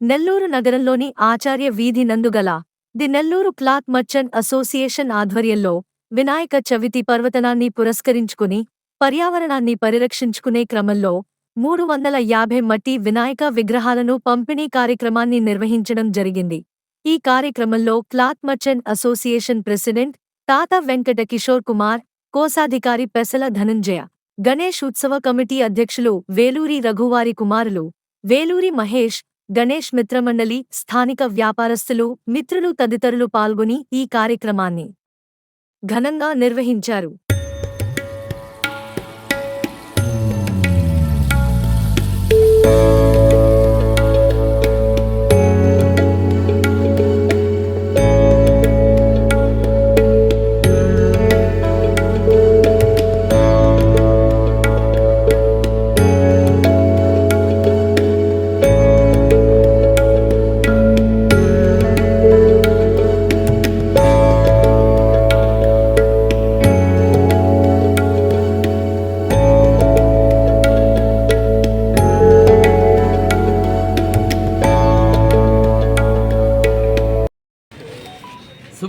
నెల్లూరు నగరంలోని ఆచార్య వీధి నందుగల the Nellore cloth merchant association ఆధ్వర్యంలో వినాయక చవితి పర్వతనాన్ని పురస్కరించుకుని పర్యావరణాన్ని పరిరక్షించుకునే క్రమంలో మూడు వందల యాభై మట్టి వినాయక విగ్రహాలను పంపిణీ కార్యక్రమాన్ని నిర్వహించడం జరిగింది. ఈ కార్యక్రమంలో క్లాత్ మర్చెంట్ అసోసియేషన్ ప్రెసిడెంట్ తాత వెంకట కిషోర్ కుమార్ కోశాధికారి పెసల ధనంజయ గణేష్ ఉత్సవ కమిటీ అధ్యక్షులు వేలూరి రఘువారి కుమారులు వేలూరి మహేష్ గణేష్ మిత్రమండలి స్థానిక వ్యాపారస్తులు మిత్రులు తదితరులు పాల్గొని ఈ కార్యక్రమాన్ని ఘనంగా నిర్వహించారు.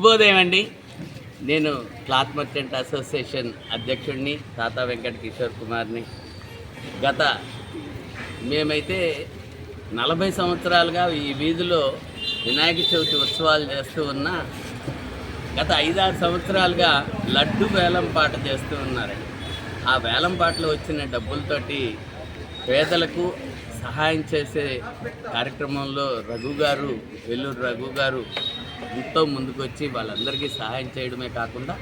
శుభోదయం అండి నేను క్లాత్ మర్చెంట్ అసోసియేషన్ అధ్యక్షుడిని తాత వెంకట కిషోర్ కుమార్ని. గత మేమైతే నలభై సంవత్సరాలుగా ఈ వీధిలో వినాయక చవితి ఉత్సవాలు చేస్తూ ఉన్నా గత ఐదారు సంవత్సరాలుగా లడ్డు వేలం పాట చేస్తూ ఉన్నారండి ఆ వేలం పాటలో వచ్చిన డబ్బులతోటి పేదలకు సహాయం చేసే కార్యక్రమంలో రఘు గారు వెల్లూరు రఘు గారు ఎంతో ముందుకొచ్చి వాళ్ళందరికీ సహాయం చేయడమే కాకుండా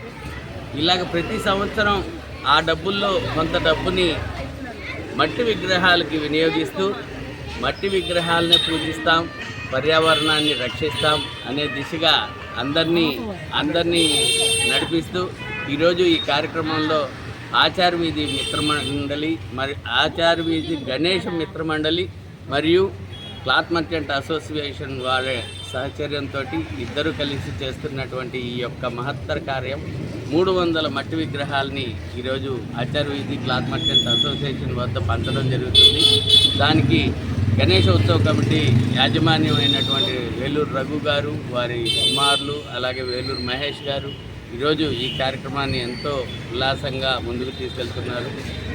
ఇలాగ ప్రతి సంవత్సరం ఆ డబ్బుల్లో కొంత డబ్బుని మట్టి విగ్రహాలకి వినియోగిస్తూ మట్టి విగ్రహాలని పూజిస్తాం పర్యావరణాన్ని రక్షిస్తాం అనే దిశగా అందరినీ అందరినీ నడిపిస్తూ ఈరోజు ఈ కార్యక్రమంలో ఆచార వీధి మిత్రమండలి మరి ఆచార వీధి గణేష మిత్రమండలి మరియు క్లాత్ మర్చెంట్ అసోసియేషన్ వారి సహచర్యంతో ఇద్దరు కలిసి చేస్తున్నటువంటి ఈ యొక్క మహత్తర కార్యం. మూడు వందల మట్టి విగ్రహాలని ఈరోజు ఆచార్య వీధి క్లాత్ మర్చెంట్ అసోసియేషన్ వద్ద పంచడం జరుగుతుంది. దానికి గణేష ఉత్సవ కమిటీ యాజమాన్యం అయినటువంటి వేలూరు రఘు గారు వారి కుమారులు అలాగే వేలూరు మహేష్ గారు ఈరోజు ఈ కార్యక్రమాన్ని ఎంతో ఉల్లాసంగా ముందుకు తీసుకెళ్తున్నారు.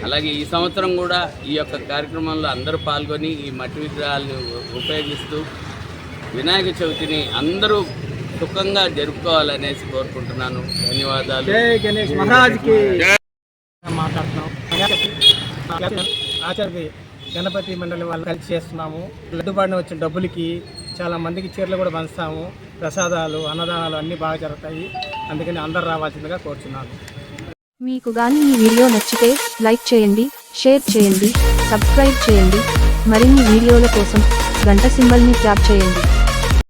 అలాగే ఈ సంవత్సరం కూడా ఈ యొక్క కార్యక్రమంలో అందరూ పాల్గొని ఈ మట్టి విగ్రహాలను ఉపయోగిస్తూ వినాయక చవితిని అందరూ సుఖంగా జరుపుకోవాలనేసి కోరుకుంటున్నాను. ధన్యవాదాలు. జై గణేష్ మహారాజ్కి మాట్లాడుతున్నాం. ఆచార్య గణపతి మండలి వాళ్ళు కలిసి చేస్తున్నాము. లడ్డుబాడిన వచ్చిన డబ్బులకి చాలా మందికి చీరలు కూడా పంచుతాము. ప్రసాదాలు అన్నదానాలు అన్నీ బాగా జరుగుతాయి. అందుకని అందరు రావాల్సిందిగా కోరుచున్నాను. మీకు గాని ఈ వీడియో నచ్చితే లైక్ చేయండి షేర్ చేయండి సబ్స్క్రైబ్ చేయండి. మరిన్ని వీడియోల కోసం గంట సింబల్ని ట్యాప్ చేయండి.